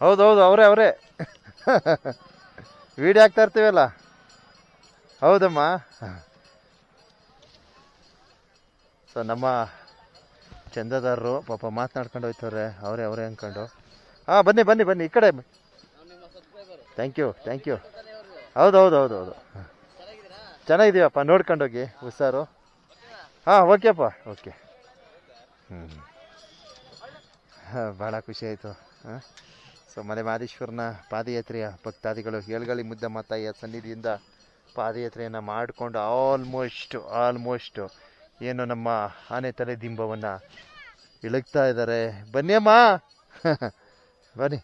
ಹೌದೌದು ಅವರೇ ಅವರೇ. ವಿಡಿಯೋ ಹಾಕ್ತಾ ಇರ್ತೀವಲ್ಲ? ಹೌದಮ್ಮ. ಸೊ ನಮ್ಮ ಚಂದದಾರರು ಪಾಪ ಮಾತನಾಡ್ಕೊಂಡು ಹೋಯ್ತವ್ರೆ ಅವರೇ ಅವರೇ ಅಂದ್ಕೊಂಡು ಹಾಂ ಬನ್ನಿ ಬನ್ನಿ ಬನ್ನಿ ಈ ಕಡೆ ಥ್ಯಾಂಕ್ ಯು ಥ್ಯಾಂಕ್ ಯು ಹೌದು ಹೌದು ಹೌದು ಹೌದು. ಚೆನ್ನಾಗಿದ್ದೀವಪ್ಪ ನೋಡ್ಕೊಂಡೋಗಿ ಹುಷಾರು. ಹಾಂ ಓಕೆಪ್ಪ ಓಕೆ. ಹ್ಞೂ ಭಾಳ ಖುಷಿ ಆಯಿತು. ಹಾಂ. ಸೊ ಮಲೆ ಮಹದೇಶ್ವರನ ಪಾದಯಾತ್ರೆಯ ಭಕ್ತಾದಿಗಳು ಏಳ್ಗಳಿ ಮುದ್ದ ಮಾತಾಯ ಸನ್ನಿಧಿಯಿಂದ ಪಾದಯಾತ್ರೆಯನ್ನು ಮಾಡಿಕೊಂಡು ಆಲ್ಮೋಸ್ಟ್ ಆಲ್ಮೋಸ್ಟ್ ಏನು ನಮ್ಮ ಆನೆ ತಲೆ ದಿಂಬವನ್ನು ಇಳಗ್ತಾ ಇದ್ದಾರೆ. ಬನ್ನಿ ಅಮ್ಮ. ಬನ್ನಿ.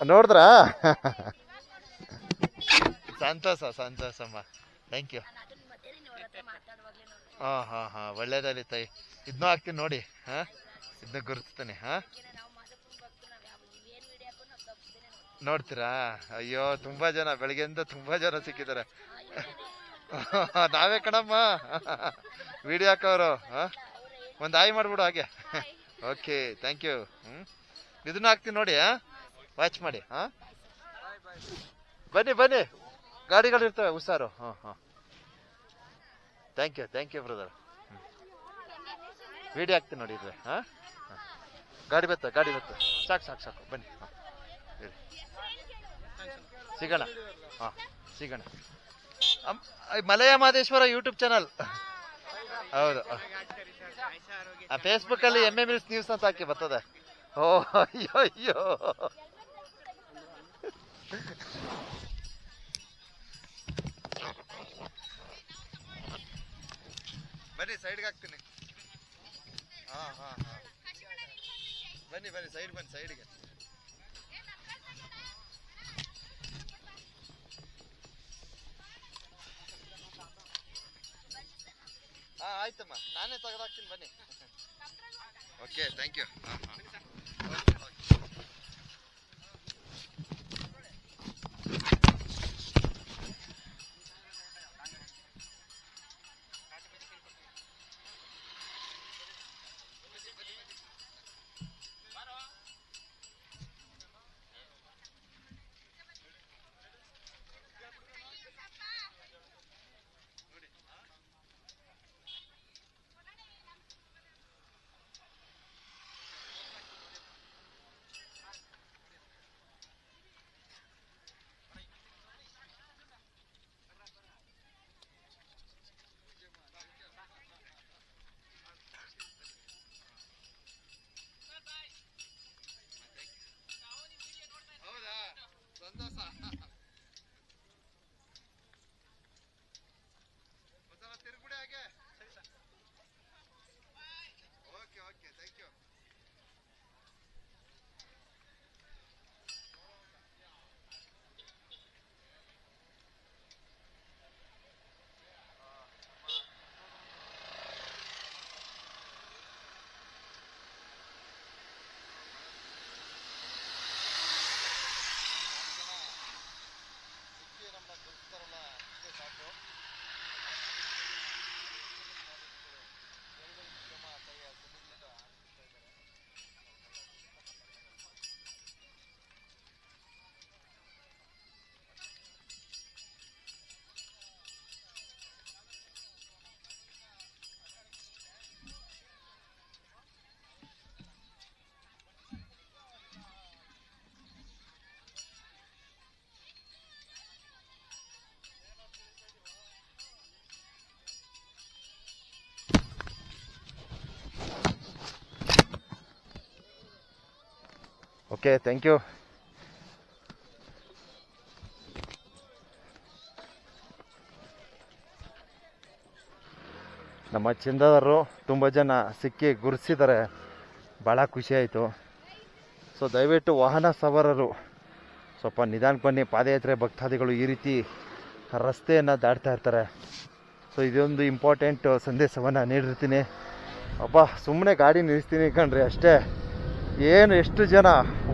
ನೋಡಿದ್ರ? ಸಂತೋಷ ಸಂತೋಷಮ್ಮ ಥ್ಯಾಂಕ್ ಯು ಹಾಂ ಹಾಂ ಹಾಂ, ಒಳ್ಳೇದಾಗಲಿ ತಾಯಿ. ಇದನ್ನೂ ಹಾಕ್ತೀನಿ ನೋಡಿ, ಹಾಂ? ಇದನ್ನ ಗುರುತಿಸ್ತಾನೆ, ಹಾಂ? ನೋಡ್ತೀರಾ? ಅಯ್ಯೋ, ತುಂಬಾ ಜನ, ಬೆಳಗ್ಗೆಯಿಂದ ತುಂಬಾ ಜನ ಸಿಕ್ಕಿದ್ದಾರೆ. ನಾವೇ ಕಣಮ್ಮ. ವಿಡಿಯೋ ಹಾಕೋರು, ಹಾಂ? ಒಂದು ಆಯ್ ಮಾಡ್ಬಿಡು ಹಾಗೆ. ಓಕೆ ಥ್ಯಾಂಕ್ ಯು ಹ್ಞೂ ಇದನ್ನ ಹಾಕ್ತೀನಿ ನೋಡಿ, ಹಾಂ? ವಾಚ್ ಮಾಡಿ, ಹಾಂ? ಬನ್ನಿ ಬನ್ನಿ. ಗಾಡಿಗಳು ಇರ್ತವೆ ಹುಷಾರು. ಹಾಂ ಹಾಂ. Thank you thank you brother video ಹಾಕ್ತೀನಿ ನೋಡಿ ಇದ್ರೆ ಹಾಂ. ಗಾಡಿ ಬತ್ತ ಗಾಡಿ ಬತ್ತ. ಸಾಕು ಸಾಕು ಸಾಕು. ಬನ್ನಿ, ಹಾಂ. ಹೇಳಿ. ಸಿಗೋಣ. ಹಾಂ, ಸಿಗೋಣ. ಮಲಯ ಮಹದೇಶ್ವರ ಯೂಟ್ಯೂಬ್ ಚಾನಲ್ ಹೌದು. ಫೇಸ್ಬುಕ್ಕಲ್ಲಿ ಎಂ ಎಂ ಮಿಲ್ಸ್ ನ್ಯೂಸ್ ಅಂತ ಹಾಕಿ ಬರ್ತದೆ. ಓ, ಅಯ್ಯೋ ಅಯ್ಯೋ. ಬನ್ನಿ ಸೈಡ್ಗೆ ಹಾಕ್ತೀನಿ. ಹಾಂ ಹಾಂ ಹಾಂ. ಬನ್ನಿ ಬನ್ನಿ ಸೈಡ್ ಬನ್ನಿ ಸೈಡ್ಗೆ ಹಾಂ ಆಯ್ತಮ್ಮ. ನಾನೇ ತೆಗೆದಾಕ್ತೀನಿ ಬನ್ನಿ. ಓಕೆ ಥ್ಯಾಂಕ್ ಯು ಹಾಂ ಹಾಂ. ಹೌದಾ ಓಕೆ ಥ್ಯಾಂಕ್ ಯು ನಮ್ಮ ಚಂದದರು ತುಂಬ ಜನ ಸಿಕ್ಕಿ ಗುರುಸಿದ್ದಾರೆ. ಭಾಳ ಖುಷಿ ಆಯಿತು. ಸೊ ದಯವಿಟ್ಟು ವಾಹನ ಸವಾರರು, ಸ್ವಲ್ಪ ನಿಧಾನಕ್ಕೆ ಬನ್ನಿ. ಪಾದಯಾತ್ರೆ ಭಕ್ತಾದಿಗಳು ಈ ರೀತಿ ರಸ್ತೆಯನ್ನು ದಾಟ್ತಾ ಇರ್ತಾರೆ. ಸೊ ಇದೊಂದು ಇಂಪಾರ್ಟೆಂಟ್ ಸಂದೇಶವನ್ನು ನೀಡಿರ್ತೀನಿ. ಅಪ್ಪ ಸುಮ್ಮನೆ ಗಾಡಿ ನಿಲ್ಲಿಸ್ತೀನಿ ಕಣ್ರಿ ಅಷ್ಟೇ. ಏನು ಎಷ್ಟು ಜನ?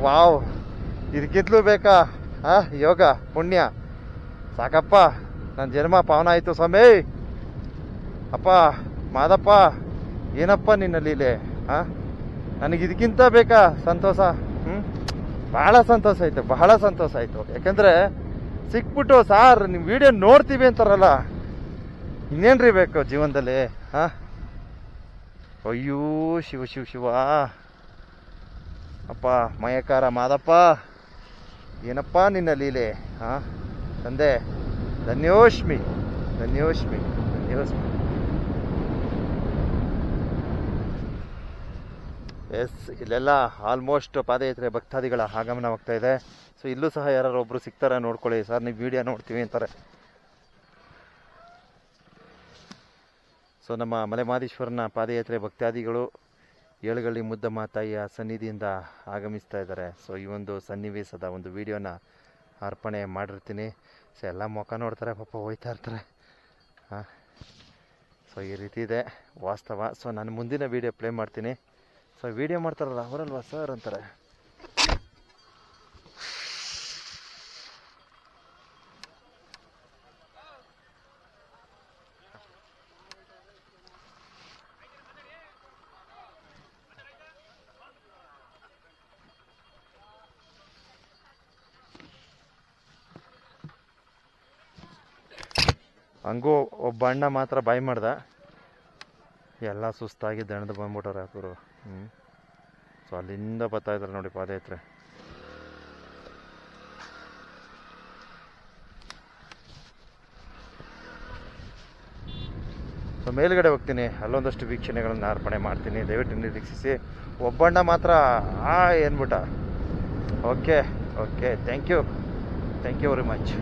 ವಾವ್. ಇದಕ್ಕಿದ್ಲು ಬೇಕಾ? ಆ, ಯೋಗ, ಪುಣ್ಯ. ಸಾಕಪ್ಪ ನನ್ನ ಜನ್ಮ ಪಾವನ ಆಯಿತು ಸ್ವಾಮಿ. ಅಪ್ಪ, ಮಾದಪ್ಪ, ಏನಪ್ಪ ನಿನ್ನ ಲೀಲೆ? ಹಾಂ ನನಗೆ ಇದಕ್ಕಿಂತ ಬೇಕಾ ಸಂತೋಷ? ಹ್ಞೂ ಬಹಳ ಸಂತೋಷ ಆಯಿತು, ಬಹಳ ಸಂತೋಷ ಆಯಿತು. ಯಾಕಂದರೆ ಸಿಕ್ಬಿಟ್ಟು, ಸಾರ್ ನಿಮ್ಮ ವಿಡಿಯೋ ನೋಡ್ತೀವಿ ಅಂತಾರಲ್ಲ. ಇನ್ನೇನು ರೀ ಬೇಕು ಜೀವನದಲ್ಲಿ? ಹಾಂ ಅಯ್ಯೋ, ಶಿವ ಶಿವ ಶಿವ. ಅಪ್ಪ, ಮಯಕಾರ ಮಾದಪ್ಪ. ಏನಪ್ಪ ನಿನ್ನ ಲೀಲೆ? ಹಾಂ ತಂದೆ ಧನ್ಯೋಶ್ಮಿ ಧನ್ಯೋಶ್ಮಿ ಧನ್ಯೋಶ್ಮಿ ಎಸ್ ಇಲ್ಲೆಲ್ಲ ಆಲ್ಮೋಸ್ಟ್ ಪಾದಯಾತ್ರೆ ಭಕ್ತಾದಿಗಳ ಆಗಮನವಾಗ್ತಾ ಇದೆ. ಸೊ ಇಲ್ಲೂ ಸಹ ಯಾರು ಒಬ್ರು ಸಿಗ್ತಾರೆ ನೋಡ್ಕೊಳ್ಳಿ. ಸರ್, ನೀವು ವಿಡಿಯೋ ನೋಡ್ತೀವಿ ಅಂತಾರೆ. ಸೊ ನಮ್ಮ ಮಲೆಮಾದೇಶ್ವರನ ಪಾದಯಾತ್ರೆ ಭಕ್ತಾದಿಗಳು ಏಳುಗಳ್ಳಿ ಮುದ್ದಮ್ಮ ತಾಯಿಯ ಸನ್ನಿಧಿಯಿಂದ ಆಗಮಿಸ್ತಾ ಇದ್ದಾರೆ. ಸೊ ಈ ಒಂದು ಸನ್ನಿವೇಶದ ಒಂದು ವಿಡಿಯೋನ ಅರ್ಪಣೆ ಮಾಡಿರ್ತೀನಿ. ಸೊ ಎಲ್ಲ ಮುಖ ನೋಡ್ತಾರೆ, ಪಾಪ ಹೋಯ್ತಾ ಇರ್ತಾರೆ. ಹಾಂ. ಸೊ ಈ ರೀತಿ ಇದೆ. ವಾಸ್ತವ. ಸೊ ನಾನು ಮುಂದಿನ ವೀಡಿಯೋ ಪ್ಲೇ ಮಾಡ್ತೀನಿ. ಸೊ ವಿಡಿಯೋ ಮಾಡ್ತಾರಲ್ಲ, ಅವರಲ್ವಾ ಸರ್ ಅಂತಾರೆ. ಹಂಗೂ ಒಬ್ಬ ಅಣ್ಣ ಮಾತ್ರ ಬಾಯ್ ಮಾಡ್ದ. ಎಲ್ಲ ಸುಸ್ತಾಗಿ ದಣದು ಬಂದ್ಬಿಟ್ಟವ್ರೆ ಹಾಕೋರು ಹ್ಞೂ ಸೊ ಅಲ್ಲಿಂದ ಬರ್ತಾ ಇದ್ದಾರೆ ನೋಡಿ ಪಾದಯಾತ್ರೆ. ಸೊ ಮೇಲ್ಗಡೆ ಹೋಗ್ತೀನಿ. ಅಲ್ಲೊಂದಷ್ಟು ವೀಕ್ಷಣೆಗಳನ್ನು ಅರ್ಪಣೆ ಮಾಡ್ತೀನಿ. ದಯವಿಟ್ಟು ನಿರೀಕ್ಷಿಸಿ ಒಬ್ಬಣ್ಣ ಮಾತ್ರ, ಆ ಏನ್ಬಿಟ್ಟ. Okay okay thank you thank you very much